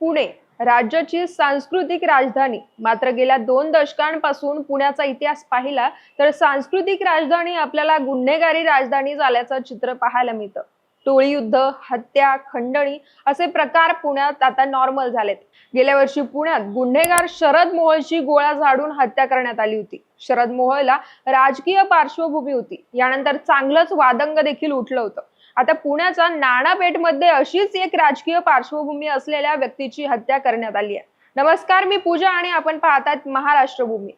पुणे राज्याची सांस्कृतिक राजधानी. मात्र गेल्या दोन दशकांपासून पुण्याचा इतिहास पाहिला तर सांस्कृतिक राजधानी आपल्याला गुन्हेगारी राजधानी झाल्याचं चित्र पाहायला मिळतं. टोळी युद्ध हत्या खंडणी असे प्रकार पुण्यात आता नॉर्मल झालेत. गेल्या वर्षी पुण्यात गुन्हेगार शरद मोहोळची गोळ्या झाडून हत्या करण्यात आली होती. शरद मोहोळला राजकीय पार्श्वभूमी होती. यानंतर चांगलंच वादंग देखील उठलं होतं. आता पुण्याच्या नाणापेठमध्ये अशीच एक राजकीय पार्श्वभूमी असलेल्या व्यक्तीची हत्या करण्यात आली आहे. नमस्कार मी पूजा आणि आपण पाहतात महाराष्ट्र भूमी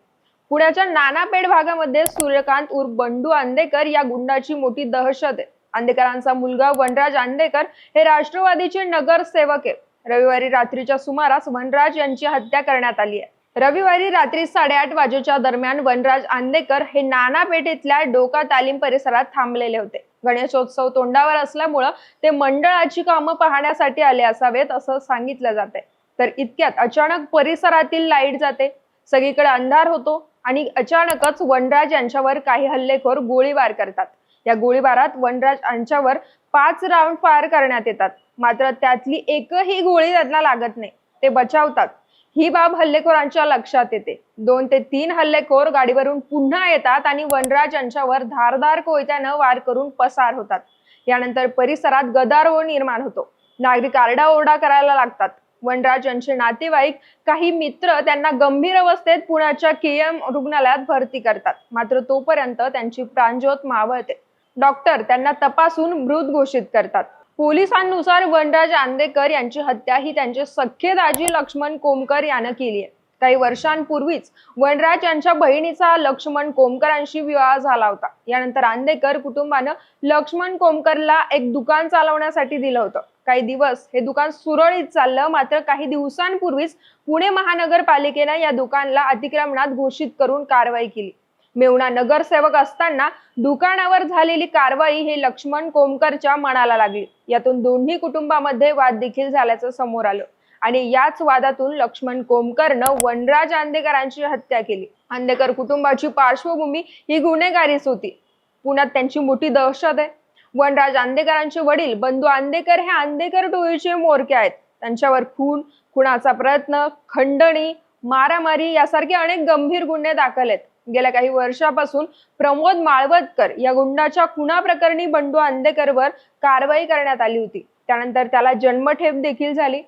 पुण्याच्या नानापेठ भागामध्ये सूर्यकांत उर्फ बंडू आंदेकर या गुंडाची मोठी दहशत आहे. आंदेकरांचा मुलगा वनराज आंदेकर हे राष्ट्रवादीचे नगरसेवक आहे. रविवारी रात्रीच्या सुमारास वनराज यांची हत्या करण्यात आली आहे. रविवारी रात्री साडेआठ वाजेच्या दरम्यान वनराज आंदेकर हे नाना इथल्या डोका तालीम परिसरात थांबलेले होते. गणेशोत्सव तोंडावर असल्यामुळं ते मंडळाची कामं पाहण्यासाठी आले असावेत असं सांगितलं जाते तर इतक्यात अचानक परिसरातील लाइट जाते. सगळीकडे अंधार होतो आणि अचानकच वनराज यांच्यावर काही हल्लेखोर गोळीबार करतात. या गोळीबारात वनराज यांच्यावर पाच राऊंड फायर करण्यात येतात. मात्र त्यातली एकही गोळी त्यांना लागत नाही. ते बचावतात. ही बाब हल्लेखोरांच्या लक्षात येते. दोन ते तीन हल्लेखोर गाडीवरून पुन्हा येतात आणि वनराज यांच्यावर धारदार कोयत्यानं वार करून पसार होतात. यानंतर परिसरात गदारोळ निर्माण होतो. नागरिक आरडाओरडा करायला लागतात. वनराज यांचे नातेवाईक काही मित्र त्यांना गंभीर अवस्थेत पुण्याच्या केएम रुग्णालयात भरती करतात. मात्र तोपर्यंत त्यांची प्राणज्योत मावळते. डॉक्टर त्यांना तपासून मृत घोषित करतात. पोलिसांनुसार वनराज आंदेकर यांची हत्या ही त्यांचे सख्खे दाजी लक्ष्मण कोमकर यानं केली आहे. काही वर्षांपूर्वीच वनराज यांच्या बहिणीचा लक्ष्मण कोमकरांशी विवाह झाला होता. यानंतर आंदेकर कुटुंबानं लक्ष्मण कोमकरला एक दुकान चालवण्यासाठी दिलं होतं. काही दिवस हे दुकान सुरळीत चाललं मात्र काही दिवसांपूर्वीच पुणे महानगरपालिकेनं या दुकानला अतिक्रमणात घोषित करून कारवाई केली. मेवणा नगरसेवक असताना दुकानावर झालेली कारवाई ही लक्ष्मण कोमकरच्या मनाला लागली. यातून दोन्ही कुटुंबामध्ये वाद देखील झाल्याचं समोर आलं. आणि याच वादातून लक्ष्मण कोमकरनं वनराज आंदेकरांची हत्या केली. आंदेकर कुटुंबाची पार्श्वभूमी ही गुन्हेगारीच होती. पुण्यात त्यांची मोठी दहशत आहे. वनराज आंदेकरांचे वडील बंधू आंदेकर हे आंदेकर टोळीचे मोरके आहेत. त्यांच्यावर खून खुनाचा प्रयत्न खंडणी मारामारी यासारखे अनेक गंभीर गुन्हे दाखल आहेत. गेल्या काही वर्षापासून प्रमोद माळवतकर या गुंडाच्या खुना प्रकरणी बंडू आंदेकरवर कारवाई करण्यात आली होती. त्यानंतर त्याला जन्मठेप देखील झाली.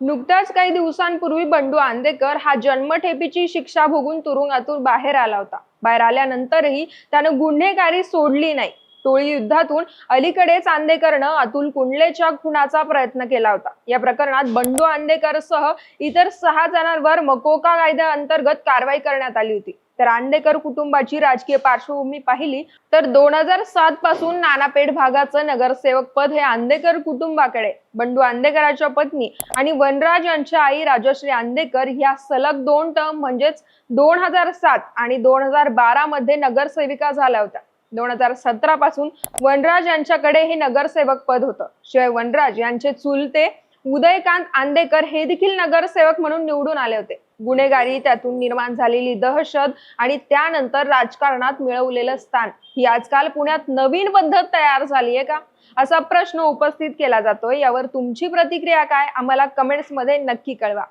नुकताच काही दिवसांपूर्वी बंडू आंदेकर हा जन्मठेपीची शिक्षा भोगून तुरुंगातून बाहेर आला होता. बाहेर आल्यानंतरही त्यानं गुन्हेगारी सोडली नाही. टोळी युद्धातून अलीकडेच आंदेकरनं अतुल कुंडलेच्या खुनाचा प्रयत्न केला होता. या प्रकरणात बंडू आंदेकर सह इतर सहा जणांवर मकोका कायद्याअंतर्गत कारवाई करण्यात आली होती. तर आंदेकर कुटुंबाची राजकीय पार्श्वभूमी पाहिली तर दोन हजार सात पासून नानापेठ भागाचं नगरसेवक पद हे आंदेकर कुटुंबाकडे. बंडू आंदेकरांच्या पत्नी आणि वनराज यांच्या आई राजश्री आंदेकर ह्या सलग दोन टर्म म्हणजेच दोन हजार सात आणि दोन हजार बारा मध्ये नगरसेविका झाल्या होत्या. दोन हजार सतरा पासून वनराज यांच्याकडे हे नगरसेवक पद होतं. शिवाय वनराज यांचे चुलते उदयकांत आंदेकर हे देखील नगरसेवक म्हणून निवडून आले होते. गुन्हेगारी त्यातून निर्माण झालेली दहशत आणि त्यानंतर राजकारणात मिळवलेलं स्थान. ही आजकाल पुण्यात नवीन पद्धत तयार झाली आहे का? असा प्रश्न उपस्थित केला जातोय. यावर तुमची प्रतिक्रिया काय? आम्हाला कमेंट्समध्ये नक्की कळवा.